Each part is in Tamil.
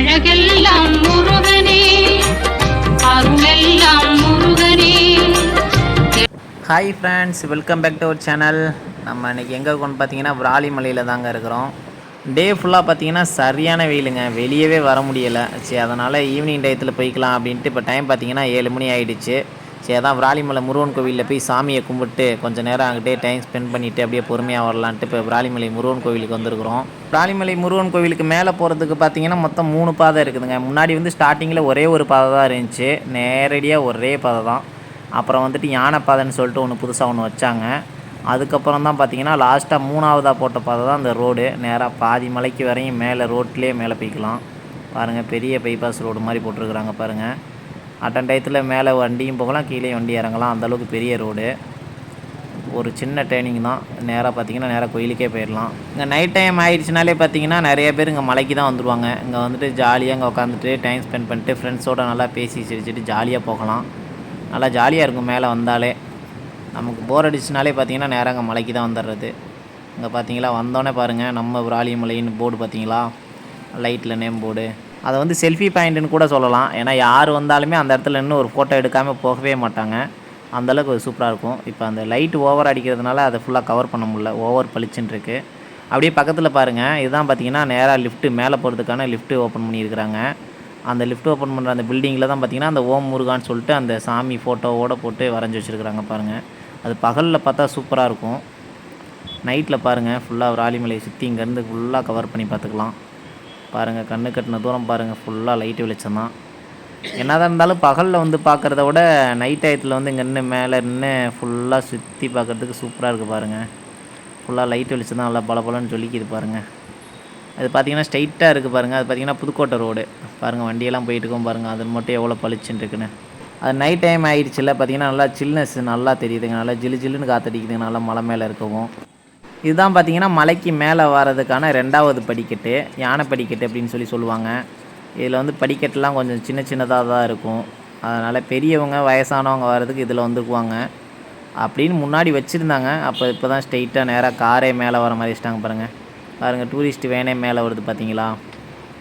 அழகெல்லாம் முருகனே அருளெல்லாம் முருகனே. Hi friends welcome back to our channel நம்ம இன்றைக்கி எங்கே இருக்கோம்னு பார்த்தீங்கன்னா விராலிமலையில் தாங்க இருக்கிறோம். டே ஃபுல்லாக பார்த்தீங்கன்னா சரியான வெயிலுங்க. வெளியவே வர முடியலை. சரி அதனால் ஈவினிங் டயத்தில் போய்க்கலாம் அப்படின்ட்டு இப்போ டைம் பார்த்தீங்கன்னா ஏழு மணி ஆகிடுச்சு சரி அதான் விராலிமலை முருகன் கோவிலில் போய் சாமியை கும்பிட்டு கொஞ்சம் நேரம் அங்கிட்டே டைம் ஸ்பெண்ட் பண்ணிவிட்டு அப்படியே பொறுமையாக வரலான்ட்டு இப்போ விராலிமலை முருகன் கோவிலுக்கு வந்திருக்கிறோம். விராலிமலை முருகன் கோவிலுக்கு மேலே போகிறதுக்கு பார்த்தீங்கன்னா மொத்தம் மூணு பாதை இருக்குதுங்க. முன்னாடி வந்து ஸ்டார்டிங்கில் ஒரே ஒரு பாதை தான் இருந்துச்சு. நேரடியாக ஒரே பாதை தான். அப்புறம் வந்துட்டு யானைப்பாதைன்னு சொல்லிட்டு ஒன்று புதுசாக ஒன்று வச்சாங்க. அதுக்கப்புறம் தான் பார்த்தீங்கன்னா லாஸ்ட்டாக மூணாவதாக போட்ட பாதை தான் அந்த ரோடு நேராக பாதி மலைக்கு வரையும் மேலே ரோட்லேயே மேலே போய்க்கலாம். பாருங்கள் பெரிய பைபாஸ் ரோடு மாதிரி போட்டிருக்கிறாங்க பாருங்கள் அட்டன் டயத்தில் மேலே வண்டியும் போகலாம் கீழே வண்டி இறங்கலாம். அந்தளவுக்கு பெரிய ரோடு. ஒரு சின்ன ட்ரைனிங் தான். நேராக பார்த்தீங்கன்னா நேராக கோயிலுக்கே போயிடலாம் இங்கே நைட் டைம் ஆயிடுச்சுனாலே பார்த்தீங்கன்னா நிறைய பேர் இங்கே மலைக்கு தான் வந்துடுவாங்க இங்கே வந்துட்டு ஜாலியாக இங்கே உட்காந்துட்டு டைம் ஸ்பெண்ட் பண்ணிட்டு ஃப்ரெண்ட்ஸோடு நல்லா பேசி சிரிச்சிட்டு ஜாலியாக போகலாம். நல்லா ஜாலியாக இருக்கும் மேலே வந்தாலே. நமக்கு போர் அடிச்சுனாலே பார்த்தீங்கன்னா நேராக அங்கே மலைக்கு தான் வந்துடுறது இங்கே பார்த்தீங்களா வந்தோடனே பாருங்கள் நம்ம விராலிமலைன்னு போர்டு பார்த்தீங்களா லைட்டில் நேம் போர்டு அதை வந்து செல்ஃபி பாயிண்ட்டுன்னு கூட சொல்லலாம். ஏன்னா யார் வந்தாலுமே அந்த இடத்துல இன்னும் ஒரு ஃபோட்டோ எடுக்காமல் போகவே மாட்டாங்க. அந்தளவுக்கு அது சூப்பராக இருக்கும். இப்போ அந்த லைட் ஓவர் அடிக்கிறதுனால அதை ஃபுல்லாக கவர் பண்ண முடில ஓவர் பளிச்சுன்னு அப்படியே பக்கத்தில் பாருங்கள் இதுதான் பார்த்தீங்கன்னா நேராக லிஃப்ட்டு மேலே போகிறதுக்கான லிஃப்ட்டு ஓப்பன் பண்ணியிருக்கிறாங்க. அந்த லிஃப்ட் ஓப்பன் பண்ணுற அந்த பில்டிங்கில் தான் பார்த்தீங்கன்னா அந்த ஓம் முருகான்னு சொல்லிட்டு அந்த சாமி ஃபோட்டோவோட போட்டு வரைஞ்சி வச்சுருக்குறாங்க பாருங்கள் அது பகலில் பார்த்தா சூப்பராக இருக்கும். நைட்டில் பாருங்கள் ஃபுல்லாக ராலிமலையை சுற்றி இங்கேருந்து ஃபுல்லாக கவர் பண்ணி பார்த்துக்கலாம். பாருங்கள் கண்ணு கட்டின தூரம் பாருங்கள் ஃபுல்லாக லைட்டு வெளிச்சம் தான். என்னதான் இருந்தாலும் பகலில் வந்து பார்க்குறத விட நைட் டயத்தில் வந்து இங்கே நின்று மேலே நின்று ஃபுல்லாக சுற்றி பார்க்குறதுக்கு சூப்பராக இருக்குது பாருங்கள் ஃபுல்லாக லைட் வெளிச்சம் தான் நல்லா பளபளன்னு சொல்லிக்கிது பாருங்கள் அது பார்த்தீங்கன்னா ஸ்ட்ரைட்டாக இருக்குது பாருங்கள் அது பார்த்தீங்கன்னா புதுக்கோட்டை ரோடு பாருங்கள் வண்டியெல்லாம் போயிட்டு இருக்கோம் பாருங்கள் அது மட்டும் எவ்வளோ பளிச்சுன்னு இருக்குன்னு. அது நைட் டைம் ஆகிடுச்சில்ல பார்த்தீங்கன்னா நல்லா சில்னஸ் நல்லா தெரியுதுங்க. நல்லா ஜிலு ஜில்லுன்னு காற்றடிக்குதுங்க நல்லா மலை மேலே இருக்கவும். இதுதான் பார்த்திங்கன்னா மலைக்கு மேலே வர்றதுக்கான ரெண்டாவது படிக்கட்டு யானை படிக்கட்டு அப்படின்னு சொல்லி சொல்லுவாங்க. இதில் வந்து படிக்கட்டுலாம் கொஞ்சம் சின்ன சின்னதாக தான் இருக்கும். அதனால் பெரியவங்க வயசானவங்க வர்றதுக்கு இதில் வந்துக்குவாங்க. அப்படின்னு முன்னாடி வச்சுருந்தாங்க. அப்போ இப்போ தான் ஸ்ட்ரெயிட்டாக நேராக காரே மேலே வர மாதிரி வச்சிட்டாங்க பாருங்கள் பாருங்கள் டூரிஸ்ட் வேனே மேலே வருது பார்த்தீங்களா?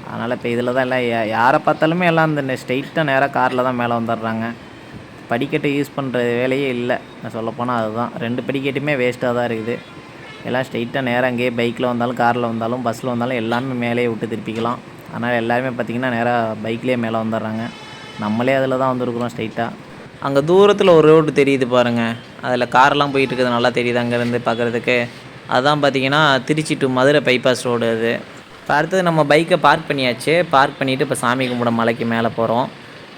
அதனால் இப்போ இதில் தான் எல்லாம் யாரை பார்த்தாலுமே எல்லாம் அந்த ஸ்ட்ரெயிட்டாக நேராக காரில் தான் மேலே வந்துடுறாங்க. படிக்கட்டை யூஸ் பண்ணுற வேலையே இல்லை. நான் சொல்லப்போனால் அதுதான். ரெண்டு படிக்கட்டுமே வேஸ்ட்டாக தான் இருக்குது. எல்லாம் ஸ்ட்ரெயிட்டாக நேராக அங்கேயே பைக்கில் வந்தாலும் காரில் வந்தாலும் பஸ்ஸில் வந்தாலும் எல்லாமே மேலேயே விட்டு திருப்பிக்கலாம். அதனால் எல்லாருமே பார்த்திங்கன்னா நேராக பைக்லேயே மேலே வந்துடுறாங்க. நம்மளே அதில் தான் வந்துருக்குறோம் ஸ்ட்ரெயிட்டாக அங்கே தூரத்தில் ஒரு ரோடு தெரியுது பாருங்கள் அதில் கார்லாம் போயிட்டு இருக்குது நல்லா தெரியுது அங்கேருந்து பார்க்குறதுக்கு அதுதான் பார்த்தீங்கன்னா Trichy to Madurai bypass road அது. இப்போ அடுத்தது நம்ம பைக்கை பார்க் பண்ணியாச்சு. பார்க் பண்ணிவிட்டு இப்போ சாமி கும்பிட மலைக்கு மேலே போகிறோம்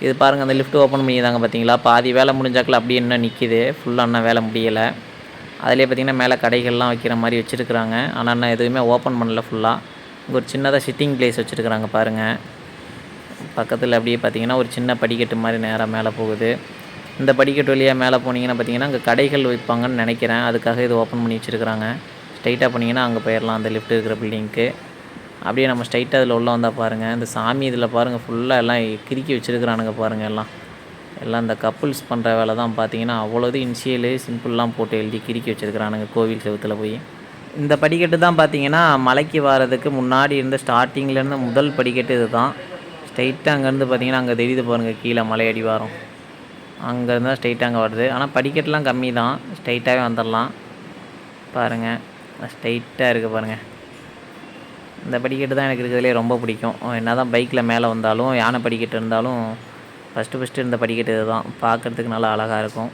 இது பாருங்கள் அந்த லிஃப்ட் ஓப்பன் பண்ணிதாங்க பார்த்தீங்களா பாதி வேலை முடிஞ்சாக்கில் அப்படியே இன்னும் நிற்கிது ஃபுல்லாக இன்னும் வேலை முடியலை. அதிலே பார்த்தீங்கன்னா மேலே கடைகள்லாம் வைக்கிற மாதிரி வச்சுருக்குறாங்க. ஆனால் இன்னும் எதுவுமே ஓப்பன் பண்ணல ஃபுல்லாக இங்கே ஒரு சின்னதாக சிட்டிங் பிளேஸ் வச்சுருக்குறாங்க பாருங்கள் பக்கத்தில் அப்படியே பார்த்தீங்கன்னா ஒரு சின்ன படிக்கட்டு மாதிரி நேராக மேலே போகுது. இந்த படிக்கட்டு வழியாக மேலே போனீங்கன்னா பார்த்தீங்கன்னா அங்கே கடைகள் வைப்பாங்கன்னு நினைக்கிறேன். அதுக்காக இது ஓப்பன் பண்ணி வச்சுருக்குறாங்க. ஸ்ட்ரைட்டாக போனீங்கன்னா அங்கே போயிடலாம் அந்த லிஃப்ட் இருக்கிற பில்டிங்க்கு அப்படியே நம்ம ஸ்ட்ரைட்டாக அதில் உள்ளே வந்தால் பாருங்கள் இந்த சாமி இதில் பாருங்கள் ஃபுல்லாக எல்லாம் கிறுக்கி வச்சுருக்குறானுங்க பாருங்கள் எல்லாம். எல்லாம் இந்த கப்புள்ஸ் பண்ணுற வேலை தான் பார்த்தீங்கன்னா அவ்வளோது இன்ஷியலு சிம்பிள்லாம் போட்டு எழுதி கிறுக்கி வச்சுருக்குறானுங்க கோவில் செவத்தில் போய். இந்த படிக்கட்டு தான் பார்த்தீங்கன்னா மலைக்கு வர்றதுக்கு முன்னாடி இருந்த ஸ்டார்டிங்லேருந்து முதல் படிக்கட்டு இது தான் ஸ்ட்ரைட்டாக அங்கேருந்து பார்த்தீங்கன்னா அங்கே தெரியுது பாருங்கள் கீழே மலை அடிவாரம். அங்கேருந்து தான் ஸ்ட்ரைட்டாக அங்கே வருது. ஆனால் படிக்கட்டுலாம் கம்மி தான் ஸ்ட்ரைட்டாகவே வந்துடலாம் பாருங்கள் ஸ்ட்ரைட்டாக இருக்குது பாருங்கள் இந்த படிக்கட்டு தான் எனக்கு இருக்கிறதுலே ரொம்ப பிடிக்கும். என்ன தான் பைக்கில் மேலே வந்தாலும் யானை படிக்கட்டு இருந்தாலும் ஃபஸ்ட்டு ஃபஸ்ட்டு இருந்த படிக்கட்டு இதுதான் பார்க்குறதுக்கு நல்லா அழகாக இருக்கும்.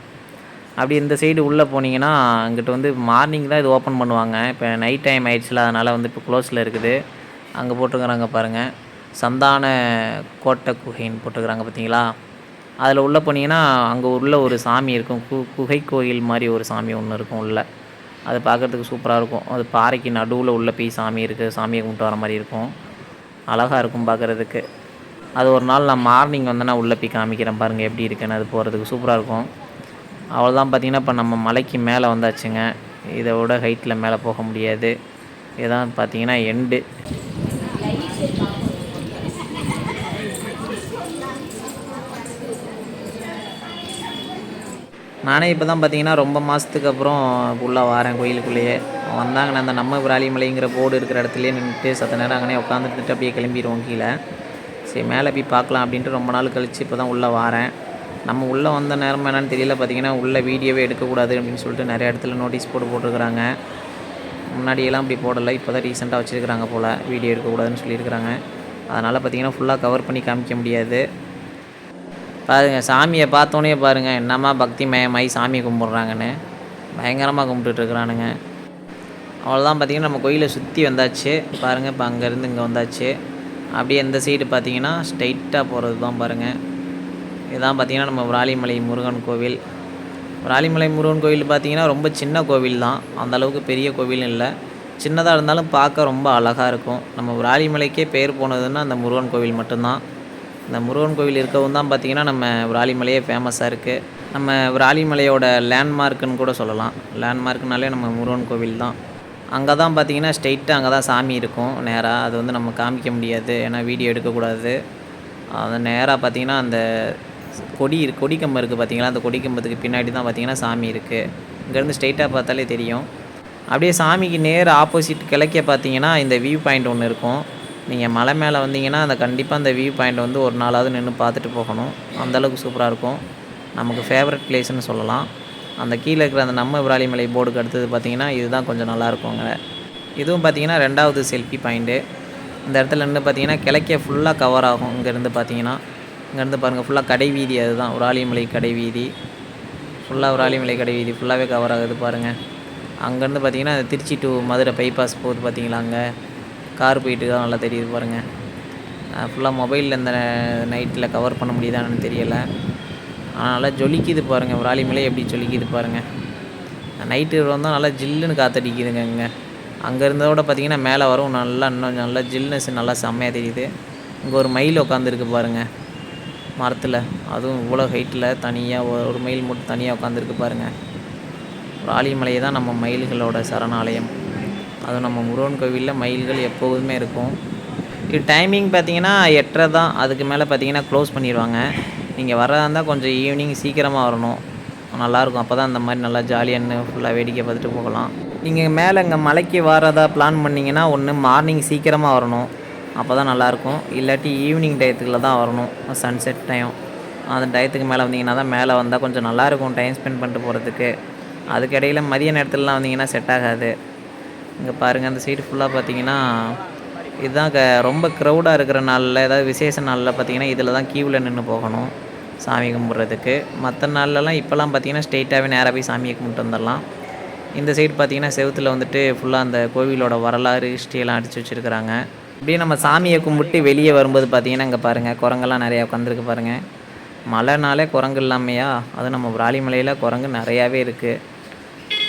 அப்படி இந்த சைடு உள்ளே போனீங்கன்னா அங்கிட்டு வந்து மார்னிங் தான் இது ஓப்பன் பண்ணுவாங்க. இப்போ நைட் டைம் ஆயிடுச்சுல அதனால் வந்து இப்போ க்ளோஸில் இருக்குது. அங்கே போட்டிருக்கிறாங்க பாருங்கள் சந்தான கோட்டை குகைன்னு போட்டிருக்கிறாங்க பார்த்தீங்களா? அதில் உள்ளே போனீங்கன்னா அங்கே உள்ள ஒரு சாமி இருக்கும். கு குகை கோயில் மாதிரி ஒரு சாமி ஒன்று இருக்கும் உள்ளே. அது பார்க்குறதுக்கு சூப்பராக இருக்கும். அது பாறைக்கு நடுவில் உள்ள போய் சாமி இருக்குது சாமியை கும்பிட்டு வர மாதிரி இருக்கும். அழகாக இருக்கும் பார்க்குறதுக்கு. அது ஒரு நாள் நான் மார்னிங் வந்தேன்னா உள்ளே போய் காமிக்கிறேன் பாருங்கள் எப்படி இருக்குன்னு. அது போகிறதுக்கு சூப்பராக இருக்கும். அவ்வளோதான் பார்த்தீங்கன்னா இப்போ நம்ம மலைக்கு மேலே வந்தாச்சுங்க. இதை விட ஹைட்டில் மேலே போக முடியாது. இதுதான் பார்த்தீங்கன்னா எண்டு நானே இப்போ தான் பார்த்தீங்கன்னா ரொம்ப மாதத்துக்கு அப்புறம் உள்ளே வரேன் கோயிலுக்குள்ளேயே. வந்தாங்கன்னா அந்த நம்ம விராலிமலைங்கிற போர்டு இருக்கிற இடத்துலேயே நின்றுட்டு சத்த நேரம் அங்கனே உட்காந்துட்டு அப்படியே கிளம்பிடுவோம் கீழே. சரி மேலே போய் பார்க்கலாம் அப்படின்ட்டு ரொம்ப நாள் கழித்து இப்போ தான் உள்ளே வாரேன். நம்ம உள்ளே வந்த நேரம் என்னன்னு தெரியல பார்த்தீங்கன்னா உள்ளே வீடியோவே எடுக்கக்கூடாது அப்படின்னு சொல்லிட்டு நிறைய இடத்துல நோட்டீஸ் போட்டு போட்டிருக்கிறாங்க. முன்னாடியெல்லாம் அப்படி போடலை இப்போ தான் ரீசெண்டாக வச்சுருக்கிறாங்க போல் வீடியோ எடுக்கக்கூடாதுன்னு சொல்லியிருக்கிறாங்க. அதனால் பார்த்தீங்கன்னா ஃபுல்லாக கவர் பண்ணி காமிக்க முடியாது. பாருங்கள் சாமியை பார்த்தோன்னே பாருங்கள் என்னம்மா பக்தி மயமாயி சாமி கும்பிட்றாங்கன்னு. பயங்கரமாக கும்பிட்டுட்டு இருக்கிறானுங்க. அவ்வளோதான் பார்த்தீங்கன்னா நம்ம கோயிலை சுற்றி வந்தாச்சு. பாருங்கள் இப்போ அங்கேருந்து இங்கே வந்தாச்சு. அப்படியே இந்த சைடு பார்த்தீங்கன்னா ஸ்ட்ரைட்டாக போகிறது தான் பாருங்கள். இதான் பார்த்தீங்கன்னா நம்ம விராலிமலை முருகன் கோவில். விராலிமலை முருகன் கோவில் பார்த்தீங்கன்னா ரொம்ப சின்ன கோவில் தான். அந்தளவுக்கு பெரிய கோவில் இல்லை. சின்னதாக இருந்தாலும் பார்க்க ரொம்ப அழகாக இருக்கும். நம்ம விராலிமலைக்கே பேர் போனதுன்னா அந்த முருகன் கோவில் மட்டும்தான். இந்த முருகன் கோவில் இருக்கவும் தான் பார்த்தீங்கன்னா நம்ம விராலிமலையே ஃபேமஸாக இருக்குது நம்ம விராலிமலையோட லேண்ட்மார்க்குன்னு கூட சொல்லலாம். லேண்ட்மார்க்னாலே நம்ம முருகன் கோவில் தான். அங்கே தான் பார்த்தீங்கன்னா ஸ்ட்ரெயிட்டாக அங்கே தான் சாமி இருக்கும். நேராக அது வந்து நம்ம காமிக்க முடியாது. ஏன்னா வீடியோ எடுக்கக்கூடாது. அது நேராக பார்த்தீங்கன்னா அந்த கொடி கொடிக்கம்பம் இருக்குது பார்த்தீங்களா அந்த கொடிக்கம்பத்துக்கு பின்னாடி தான் பார்த்தீங்கன்னா சாமி இருக்குது இங்கேருந்து ஸ்ட்ரெயிட்டாக பார்த்தாலே தெரியும். அப்படியே சாமிக்கு நேர் ஆப்போசிட் கிழக்கே பார்த்தீங்கன்னா இந்த வியூ பாயிண்ட் ஒன்று இருக்கும். நீங்கள் மலை மேலே வந்தீங்கன்னா அந்த கண்டிப்பாக அந்த வியூ பாயிண்ட் வந்து ஒரு நாளாவது நின்று பார்த்துட்டு போகணும். அந்தளவுக்கு சூப்பராக இருக்கும். நமக்கு ஃபேவரட் பிளேஸ்னு சொல்லலாம். அந்த கீழே இருக்கிற அந்த நம்ம விராலிமலை போர்டுக்கு அடுத்தது பார்த்திங்கன்னா இதுதான் கொஞ்சம் நல்லா இருக்குங்க. இதுவும் பார்த்திங்கன்னா ரெண்டாவது செல்ஃபி பாயிண்ட்டு இந்த இடத்துல இருந்து பார்த்தீங்கன்னா கிழக்கே ஃபுல்லாக கவர் ஆகும். இங்கேருந்து பார்த்தீங்கன்னா இங்கேருந்து பாருங்கள் ஃபுல்லாக கடை வீதி அதுதான். விராலிமலை கடை வீதி. ஃபுல்லாக விராலிமலை கடை வீதி ஃபுல்லாகவே கவர் ஆகுது பாருங்கள் அங்கேருந்து பார்த்தீங்கன்னா அந்த திருச்சி டு மதுரை பைபாஸ் போகுது பார்த்திங்களா அங்கே? கார் போயிட்டு தான் நல்லா தெரியுது பாருங்கள் ஃபுல்லாக மொபைலில் இந்த நைட்டில் கவர் பண்ண முடியுதான்னு தெரியலை. அதனால் ஜொலிக்குது பாருங்கள் விராலிமலை எப்படி ஜொலிக்குது பாருங்கள் நைட்டு வந்தால் நல்லா ஜில்லுன்னு காற்றடிக்குதுங்க இங்கே. அங்கே இருந்ததோட பார்த்தீங்கன்னா மேலே வரும் நல்லா இன்னும் நல்லா ஜில்னஸ் நல்லா செம்மையாக தெரியுது. இங்கே ஒரு மயில் உட்காந்துருக்கு பாருங்கள் மரத்தில். அதுவும் இவ்வளோ ஹைட்டில் தனியாக ஒரு மயில் மட்டும் தனியாக உட்காந்துருக்கு பாருங்கள் ராலிமலை தான் நம்ம மயில்களோட சரணாலயம். அதுவும் நம்ம முருகன் கோவிலில் மயில்கள் எப்போதுமே இருக்கும். இது டைமிங் பார்த்தீங்கன்னா எட்டரை தான். அதுக்கு மேலே பார்த்தீங்கன்னா க்ளோஸ் பண்ணிடுவாங்க நீங்கள் வர்றதா இருந்தால் கொஞ்சம் ஈவினிங் சீக்கிரமாக வரணும். நல்லாயிருக்கும். அப்போ தான் அந்த மாதிரி நல்லா ஜாலியாக ஃபுல்லாக வேடிக்கை பார்த்துட்டு போகலாம். நீங்கள் மேலே இங்கே மலைக்கு வரதா பிளான் பண்ணிங்கன்னா ஒன்று மார்னிங் சீக்கிரமாக வரணும். அப்போ தான் நல்லாயிருக்கும். இல்லாட்டி ஈவினிங் டயத்துக்குள்ள தான் வரணும். சன்செட் டைம் அந்த டயத்துக்கு மேலே வந்தீங்கன்னா தான் மேலே வந்தால் கொஞ்சம் நல்லாயிருக்கும் டைம் ஸ்பெண்ட் பண்ணிட்டு போகிறதுக்கு அதுக்கிடையில் மதிய நேரத்துலலாம் வந்தீங்கன்னா செட் ஆகாது. இங்கே பாருங்கள் அந்த சைடு ஃபுல்லாக பார்த்தீங்கன்னா இதுதான் க ரொம்ப க்ரௌடாக இருக்கிற நாளில் ஏதாவது விசேஷ நாளில் பார்த்தீங்கன்னா இதில் தான் கியூவில் நின்று போகணும். சாமி கும்பிட்றதுக்கு. மற்ற நாள்லலாம் இப்போல்லாம் பார்த்தீங்கன்னா ஸ்ட்ரெயிட்டாகவே நேராக போய் சாமியை கும்பிட்டு வந்துடலாம். இந்த சைடு பார்த்திங்கன்னா செவுத்தில் வந்துட்டு ஃபுல்லாக அந்த கோவிலோட வரலாறு ஹிஸ்ட்ரியெல்லாம் அடித்து வச்சுருக்கிறாங்க. அப்படியே நம்ம சாமியை கும்பிட்டு வெளியே வரும்போது பார்த்தீங்கன்னா இங்கே பாருங்கள் குரங்கெல்லாம் நிறையா உட்காந்துருக்கு பாருங்கள் மழைனாலே குரங்கு இல்லாமையா? அதுவும் நம்ம விராலிமலையில் குரங்கு நிறையாவே இருக்குது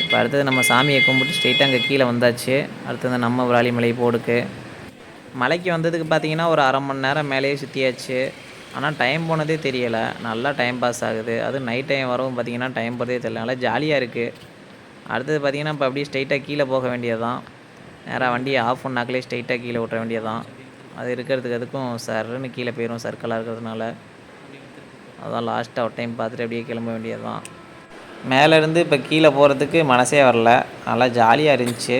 இப்போ அடுத்தது நம்ம சாமியை கும்பிட்டு ஸ்ட்ரெயிட்டாக அங்கே கீழே வந்தாச்சு. அடுத்தது நம்ம விராலிமலை போடுக்கு. மலைக்கு வந்ததுக்கு பார்த்தீங்கன்னா ஒரு அரை மணி நேரம் மேலேயே சுற்றியாச்சு ஆனால் டைம் போனதே தெரியலை. நல்லா டைம் பாஸ் ஆகுது. அதுவும் நைட் டைம் வரவும் பார்த்தீங்கன்னா டைம் போகிறதே தெரியல. நல்லா ஜாலியாக இருக்குது அடுத்தது பார்த்தீங்கன்னா இப்போ அப்படியே ஸ்ட்ரைட்டாக கீழே போக வேண்டியது தான் நேராக வண்டியை ஆஃப் பண்ணாக்கலே ஸ்ட்ரைட்டாக கீழே விட்ற வேண்டியது தான் அது இருக்கிறதுக்கு அதுக்கும் சர்ன்னு கீழே போயிடும் சர்க்கிளாக இருக்கிறதுனால. அதான் லாஸ்ட்டாக ஒரு டைம் பார்த்துட்டு அப்படியே கிளம்ப வேண்டியது தான் மேலேருந்து இப்போ கீழே போகிறதுக்கு மனசே வரல. நல்லா ஜாலியாக இருந்துச்சு.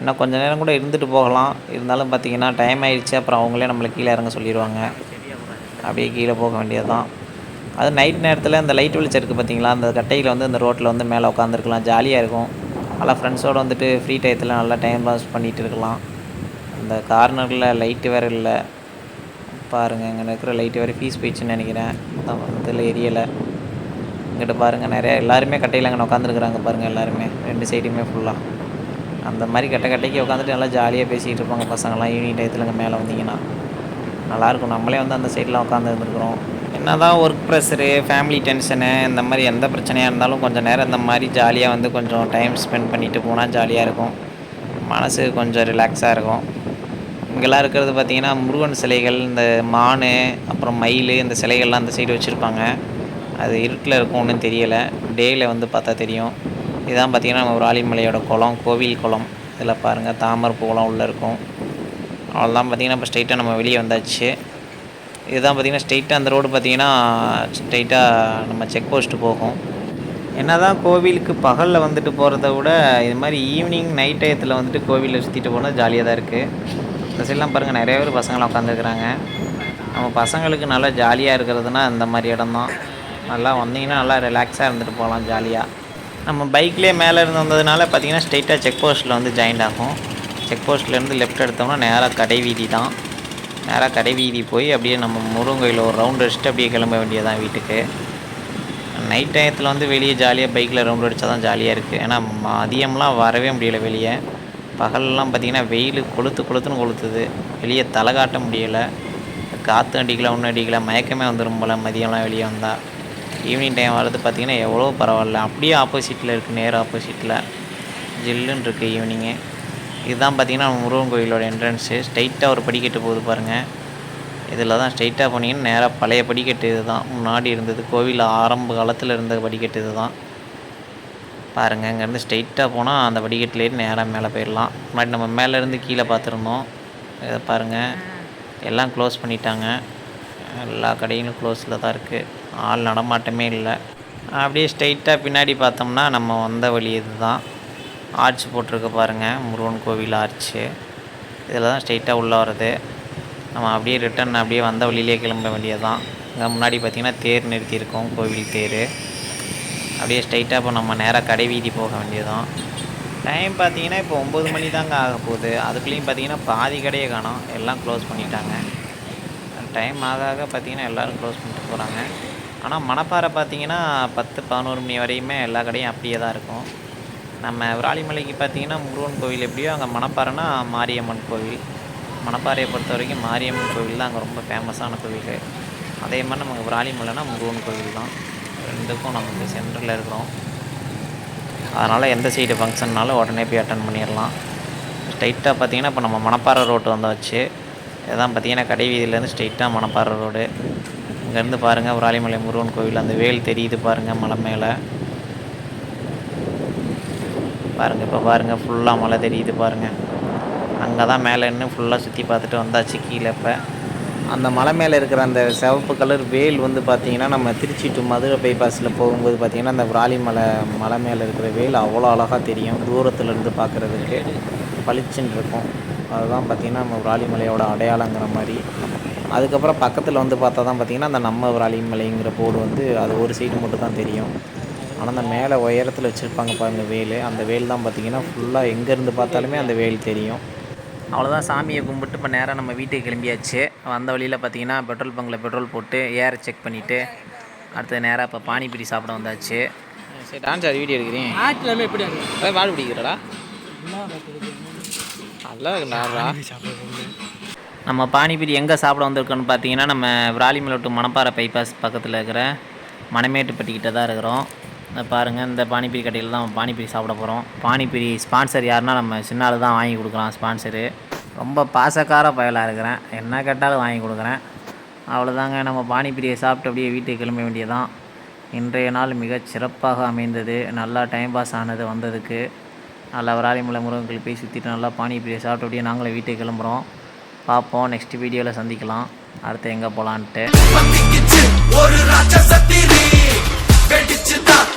இன்னும் கொஞ்சம் நேரம் கூட இருந்துட்டு போகலாம். இருந்தாலும் பார்த்தீங்கன்னா டைம் ஆயிடுச்சு. அப்புறம் அவங்களே நம்மளை கீழே இறங்க சொல்லிடுவாங்க. அப்படியே கீழே போக வேண்டியது தான் அது நைட் நேரத்தில் அந்த லைட் வெளிச்சம் இருக்குது பார்த்தீங்களா அந்த கட்டையில் வந்து இந்த ரோட்டில் வந்து மேலே உட்காந்துருக்கலாம் ஜாலியாக இருக்கும். நல்லா ஃப்ரெண்ட்ஸோடு வந்துட்டு ஃப்ரீ டயத்தில் நல்லா டைம் பாஸ் பண்ணிகிட்டு இருக்கலாம். அந்த கார்னரில் லைட்டு வேறு இல்லை. பாருங்கள் இங்கே இருக்கிற லைட்டு வேறு ஃபீஸ் போயிடுச்சுன்னு நினைக்கிறேன். அதான் இதில் எரியலை. இங்கிட்ட பாருங்கள் நிறையா எல்லாருமே கட்டையில் அங்கே உட்காந்துருக்குறாங்க பாருங்கள் எல்லாருமே. ரெண்டு சைடுமே ஃபுல்லாக அந்த மாதிரி கட்டை கட்டைக்கு உட்காந்துட்டு நல்லா ஜாலியாக பேசிகிட்டு இருப்பாங்க பசங்களாம் ஈவினிங் டயத்தில் இங்கே மேலே வந்தீங்கன்னா. நல்லாயிருக்கும். நம்மளே வந்து அந்த சைட்லாம் உட்காந்து இருந்துருக்குறோம். என்ன தான் ஒர்க் ப்ரெஷரு ஃபேமிலி டென்ஷனு இந்த மாதிரி எந்த பிரச்சனையாக இருந்தாலும் கொஞ்சம் நேரம் இந்த மாதிரி ஜாலியாக வந்து கொஞ்சம் டைம் ஸ்பெண்ட் பண்ணிட்டு போனால் ஜாலியாக இருக்கும். மனசு கொஞ்சம் ரிலாக்ஸாக இருக்கும். இங்கெல்லாம் இருக்கிறது பார்த்திங்கன்னா முருகன் சிலைகள் இந்த மான் அப்புறம் மயில் இந்த சிலைகள்லாம் அந்த சைடு வச்சுருப்பாங்க. அது இருட்டில் இருக்கும் ஒன்றும் தெரியலை. டேயில் வந்து பார்த்தா தெரியும். இதான் பார்த்திங்கன்னா நம்ம விராலிமலையோட குளம் கோவில் குளம். இதில் பாருங்கள் தாமரைப்பூ குளம் உள்ளே இருக்கும். அவ்வளோதான் பார்த்திங்கன்னா இப்போ ஸ்ட்ரைட்டாக நம்ம வெளியே வந்தாச்சு. இதுதான் பார்த்திங்கன்னா ஸ்ட்ரைட்டாக அந்த ரோடு பார்த்திங்கன்னா ஸ்ட்ரைட்டாக நம்ம செக் போஸ்ட்டு போகும். என்ன தான் கோவிலுக்கு பகலில் வந்துட்டு போகிறத விட இது மாதிரி ஈவினிங் நைட் டயத்தில் வந்துட்டு கோவிலில் சுற்றிட்டு போனால் ஜாலியாக தான் இருக்குது இந்த சைட்லாம் பாருங்கள் நிறைய பேர் பசங்களாம் உட்காந்துருக்குறாங்க நம்ம பசங்களுக்கு நல்லா ஜாலியாக இருக்கிறதுனா இந்த மாதிரி இடம் தான். நல்லா வந்தீங்கன்னா நல்லா ரிலாக்ஸாக இருந்துட்டு போகலாம் ஜாலியாக நம்ம பைக்லேயே மேலே இருந்து வந்ததுனால பார்த்தீங்கன்னா ஸ்ட்ரைட்டாக செக் போஸ்ட்டில் வந்து ஜாயிண்ட் ஆகும். செக் போஸ்ட்லேருந்து லெஃப்ட் எடுத்தோம்னா நேராக கடை வீதி தான். நேராக கடை வீதி போய் அப்படியே நம்ம முருங்கையில் ஒரு ரவுண்ட் அடிச்சுட்டு அப்படியே கிளம்ப வேண்டியதான் வீட்டுக்கு. நைட் டயத்தில் வந்து வெளியே ஜாலியாக பைக்கில் ரவுண்ட் அடித்தா தான் ஜாலியாக இருக்குது ஏன்னா மதியம்லாம் வரவே முடியல வெளியே. பகல்லாம் பார்த்திங்கன்னா வெயில் கொளுத்து கொளுத்துன்னு கொளுத்துது. வெளியே தலை காட்ட முடியலை. காற்று அடிக்கல ஒன்றும் அடிக்கல மயக்கமே வந்துடும் போல் மதியம்லாம் வெளியே வந்தால் ஈவினிங் டைம் வர்றது பார்த்திங்கன்னா எவ்வளோ பரவாயில்ல. அப்படியே ஆப்போசிட்டில் இருக்குது நேர் ஆப்போசிட்டில் ஜில்லுன்னு இருக்குது ஈவினிங்கு இதுதான் பார்த்திங்கன்னா முருகன் கோயிலோட என்ட்ரன்ஸு ஸ்ட்ரைட்டாக ஒரு படிக்கட்டு போகுது பாருங்கள் இதில் தான் ஸ்ட்ரைட்டாக போனீங்கன்னா நேராக பழைய படிக்கட்டு இது தான் முன்னாடி இருந்தது கோவில் ஆரம்ப காலத்தில் இருந்த படிக்கட்டு இது தான் பாருங்கள் இங்கேருந்து ஸ்ட்ரைட்டாக போனால் அந்த படிக்கட்டுலேயே நேராக மேலே போயிடலாம். முன்னாடி நம்ம மேலேருந்து கீழே பார்த்துருந்தோம். இதை பாருங்கள் எல்லாம் க்ளோஸ் பண்ணிட்டாங்க. எல்லா கடைகளும் க்ளோஸில் தான் இருக்குது ஆள் நடமாட்டமே இல்லை. அப்படியே ஸ்ட்ரைட்டாக பின்னாடி பார்த்தோம்னா நம்ம வந்த வழி இது தான் ஆர்ச் போட்டிருக்க பாருங்கள் முருகன் கோவில் ஆர்ச்சு. இதில் தான் ஸ்ட்ரெயிட்டாக உள்ளே வருது நம்ம அப்படியே ரிட்டன் அப்படியே வந்த வழியிலே கிளம்ப வேண்டியதுதான். இங்கே முன்னாடி பார்த்திங்கன்னா தேர் நிறுத்தியிருக்கோம் கோவில் தேர். அப்படியே ஸ்ட்ரைட்டாக இப்போ நம்ம நேராக கடை வீதி போக வேண்டியதுதான். டைம் பார்த்திங்கன்னா இப்போ ஒம்பது மணி தாங்க ஆக போகுது. அதுக்குள்ளேயும் பார்த்தீங்கன்னா பாதி கடையை காணும். எல்லாம் க்ளோஸ் பண்ணிட்டாங்க. டைம் ஆக ஆக பார்த்தீங்கன்னா எல்லோரும் க்ளோஸ் பண்ணிட்டு போகிறாங்க ஆனால் மணப்பாறை பார்த்திங்கன்னா பத்து பதினோரு மணி வரையுமே எல்லா கடையும் அப்படியே தான் இருக்கும். நம்ம விராலிமலைக்கு பார்த்தீங்கன்னா முருகன் கோவில் எப்படியோ அங்கே மணப்பாறைனா மாரியம்மன் கோவில். மணப்பாறையை பொறுத்த வரைக்கும் மாரியம்மன் கோவில் தான் அங்கே ரொம்ப ஃபேமஸான கோவில். அதே மாதிரி நமக்கு விராலிமலைனா முருகன் கோவில் தான். ரெண்டுக்கும் நம்ம சென்டரில் இருக்கிறோம். அதனால் எந்த சைடு ஃபங்க்ஷன்னாலும் உடனே போய் அட்டன் பண்ணிடலாம். ஸ்ட்ரைட்டாக பார்த்தீங்கன்னா இப்போ நம்ம மணப்பாறை ரோட்டு வந்தாச்சு. இதான் பார்த்தீங்கன்னா கடை வீதியிலேருந்து ஸ்ட்ரைட்டாக மணப்பாறை ரோடு இங்கேருந்து பாருங்கள் விராலிமலை முருகன் கோவில். அந்த வேல் தெரியுது பாருங்கள் மலை மேலே. பாருங்கள் இப்போ பாருங்கள் ஃபுல்லாக மலை தெரியுது பாருங்கள் அங்கே தான் மேலே நின்று ஃபுல்லாக சுற்றி பார்த்துட்டு வந்தாச்சு கீழே இப்போ. அந்த மலை மேலே இருக்கிற அந்த சிவப்பு கலர் வேல் வந்து பார்த்திங்கன்னா நம்ம திருச்சி டு மதுரை பைபாஸில் போகும்போது பார்த்திங்கன்னா அந்த விராலிமலை மலை மேலே இருக்கிற வேல் அவ்வளோ அழகாக தெரியும். தூரத்துலேருந்து பார்க்குறதுக்கு பளிச்சுன்னு இருக்கும் அதுதான் பார்த்திங்கன்னா நம்ம விராலிமலையோட அடையாளங்கிற மாதிரி. அதுக்கப்புறம் பக்கத்தில் வந்து பார்த்தா தான் பார்த்திங்கன்னா அந்த நம்ம விராலிமலைங்கிற போர்டு வந்து அது ஒரு சைடு மட்டும் தான் தெரியும். ஆனால் அந்த மேலே உயரத்தில் வச்சுருப்பாங்க பாருங்கள் வேல். அந்த வேல் தான் பார்த்திங்கன்னா ஃபுல்லாக எங்கேருந்து பார்த்தாலுமே அந்த வேல் தெரியும். அவ்வளோதான் சாமியை கும்பிட்டு இப்போ நேராக நம்ம வீட்டுக்கு கிளம்பியாச்சு. வந்த வழியில் பார்த்தீங்கன்னா பெட்ரோல் பங்கில் பெட்ரோல் போட்டு ஏரை செக் பண்ணிவிட்டு அடுத்து நேராக இப்போ பானிபூரி சாப்பிட வந்தாச்சு. சரி டான்ஸ் அது வீடியோ எடுக்கிறேன் ஆட்டில் எப்படி இருக்கு அதான் வாடு பிடிக்கிறடா. நல்லா இருக்குடா நம்ம பானிபூரி எங்கே சாப்பிட வந்திருக்கோன்னு பார்த்தீங்கன்னா நம்ம விராலிமலை டு மணப்பாறை பைபாஸ் பக்கத்தில் இருக்கிற மணமேட்டுப்பட்டிக்கிட்ட தான் இருக்கிறோம். இந்த பாருங்கள் இந்த பானிபூரி கடையில் தான் பானிபூரி சாப்பிட போகிறோம் பானிபூரி ஸ்பான்சர் யாருன்னா நம்ம சின்ன தான் வாங்கி கொடுக்குறோம் ஸ்பான்சரு ரொம்ப பாசக்கார பயலாக இருக்கிறேன். என்ன கேட்டாலும் வாங்கி கொடுக்குறேன். அவ்வளோதாங்க நம்ம பானிபூரியை சாப்பிட்டு அப்படியே வீட்டுக்கு கிளம்ப வேண்டியதான் இன்றைய நாள் மிக சிறப்பாக அமைந்தது. நல்லா டைம் பாஸ் ஆனது வந்ததுக்கு. நல்லா விராலிமலை முருகன் போய் சுற்றிட்டு நல்லா பானிபூரியை சாப்பிட்டு அப்படியே நாங்களே வீட்டுக்கு கிளம்புறோம். பார்ப்போம். நெக்ஸ்ட் வீடியோவில் சந்திக்கலாம். அடுத்து எங்கே போகலான்ட்டு ஒரு ராட்சசத்திரி வெடிச்சுதான்.